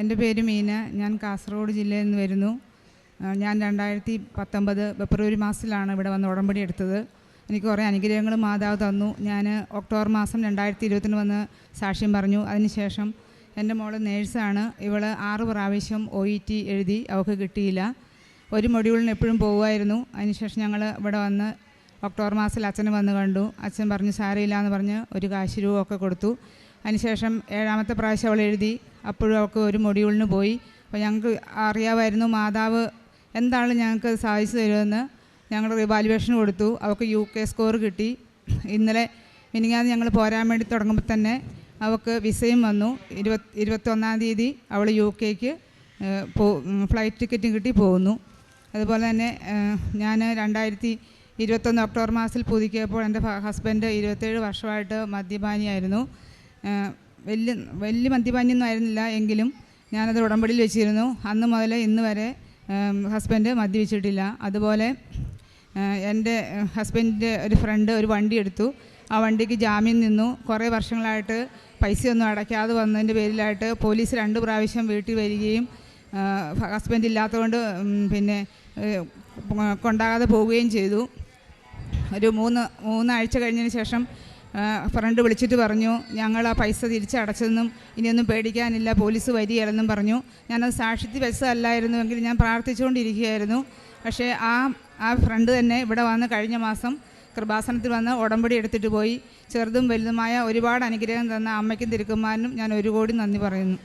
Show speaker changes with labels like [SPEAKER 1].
[SPEAKER 1] എന്റെ പേര് മീന. ഞാൻ കാസർഗോഡ് ജില്ലയിൽ നിന്ന് വരുന്നു. ഞാൻ രണ്ടായിരത്തി പത്തൊമ്പത് ഫെബ്രുവരി മാസത്തിലാണ് ഇവിടെ വന്ന് ഉടമ്പടി എടുത്തത്. എനിക്ക് കുറേ അനുഗ്രഹങ്ങൾ മാതാവ് തന്നു. ഞാൻ ഒക്ടോബർ മാസം രണ്ടായിരത്തി ഇരുപത്തിന് വന്ന് സാക്ഷ്യം പറഞ്ഞു. അതിനുശേഷം എന്റെ മോൾ നേഴ്സാണ്. ഇവൾ ആറ് പ്രാവശ്യം ഒ ഇ ടി എഴുതി അവൾക്ക് കിട്ടിയില്ല. ഒരു മൊഡ്യൂളിന് എപ്പോഴും പോകുമായിരുന്നു അതിനുശേഷം ഞങ്ങൾ ഇവിടെ വന്ന് ഒക്ടോബർ മാസത്തിൽ അച്ഛനെ വന്ന് കണ്ടു. അച്ഛൻ പറഞ്ഞു സാരയില്ല എന്ന് പറഞ്ഞ് ഒരു കാശ് രൂപ ഒക്കെ കൊടുത്തു. അതിനുശേഷം ഏഴാമത്തെ പ്രാവശ്യം അവൾ എഴുതി. അപ്പോഴും അവൾക്ക് ഒരു മൊഡ്യൂളിന് പോയി. അപ്പോൾ ഞങ്ങൾക്ക് അറിയാമായിരുന്നു മാതാവ് എന്താണ് ഞങ്ങൾക്ക് സാധിച്ചു തരുമെന്ന് ഞങ്ങൾ റിവാലുവേഷൻ കൊടുത്തു. അവൾക്ക് യു കെ സ്കോർ കിട്ടി. ഇന്നലെ മിനിങ്ങാന്ന് ഞങ്ങൾ പോരാൻ വേണ്ടി തുടങ്ങുമ്പോൾ തന്നെ അവൾക്ക് വിസയും വന്നു. ഇരുപത് ഇരുപത്തൊന്നാം തീയതി അവൾ യു കെക്ക് പോ ഫ്ലൈറ്റ് ടിക്കറ്റും കിട്ടി പോകുന്നു. അതുപോലെ തന്നെ ഞാൻ രണ്ടായിരത്തി ഇരുപത്തൊന്ന് ഒക്ടോബർ മാസത്തിൽ പുതുക്കിയപ്പോൾ എന്റെ ഹസ്ബൻഡ് ഇരുപത്തേഴ് വർഷമായിട്ട് മദ്യപാനിയായിരുന്നു. വലിയ വലിയ മദ്യപാനിയൊന്നും ആയിരുന്നില്ല എങ്കിലും ഞാനത് ഉടമ്പടിയിൽ വെച്ചിരുന്നു. അന്ന് മുതൽ ഇന്ന് വരെ ഹസ്ബൻഡ് മദ്യപിച്ചിട്ടില്ല. അതുപോലെ എന്റെ ഹസ്ബൻഡിന്റെ ഒരു ഫ്രണ്ട് ഒരു വണ്ടി എടുത്തു. ആ വണ്ടിക്ക് ജാമ്യം നിന്നു. കുറേ വർഷങ്ങളായിട്ട് പൈസയൊന്നും അടയ്ക്കാതെ വന്നതിന്റെ പേരിലായിട്ട് പോലീസ് രണ്ട് പ്രാവശ്യം വീട്ടിൽ വരികയും ഹസ്ബൻഡ് ഇല്ലാത്തതുകൊണ്ട് പിന്നെ കൊണ്ടാകാതെ പോവുകയും ചെയ്തു. ഒരു മൂന്ന് മൂന്നാഴ്ച കഴിഞ്ഞതിന് ശേഷം ഫ്രണ്ട് വിളിച്ചിട്ട് പറഞ്ഞു ഞങ്ങൾ ആ പൈസ തിരിച്ചടച്ചതെന്നും ഇനിയൊന്നും പേടിക്കാനില്ല പോലീസ് വരികയില്ലെന്നും പറഞ്ഞു. ഞാനത് സാക്ഷ്യത്തിൽ വെച്ചതല്ലായിരുന്നുവെങ്കിൽ ഞാൻ പ്രാർത്ഥിച്ചുകൊണ്ടിരിക്കുകയായിരുന്നു. പക്ഷേ ആ ആ ഫ്രണ്ട് തന്നെ ഇവിടെ വന്ന് കഴിഞ്ഞ മാസം കൃപാസനത്തിൽ വന്ന് ഉടമ്പടി എടുത്തിട്ട് പോയി. ചെറുതും വലുതുമായ ഒരുപാട് അനുഗ്രഹം തന്ന അമ്മയ്ക്കും തിരുക്കുമാരനും ഞാൻ ഒരു കോടി നന്ദി പറയുന്നു.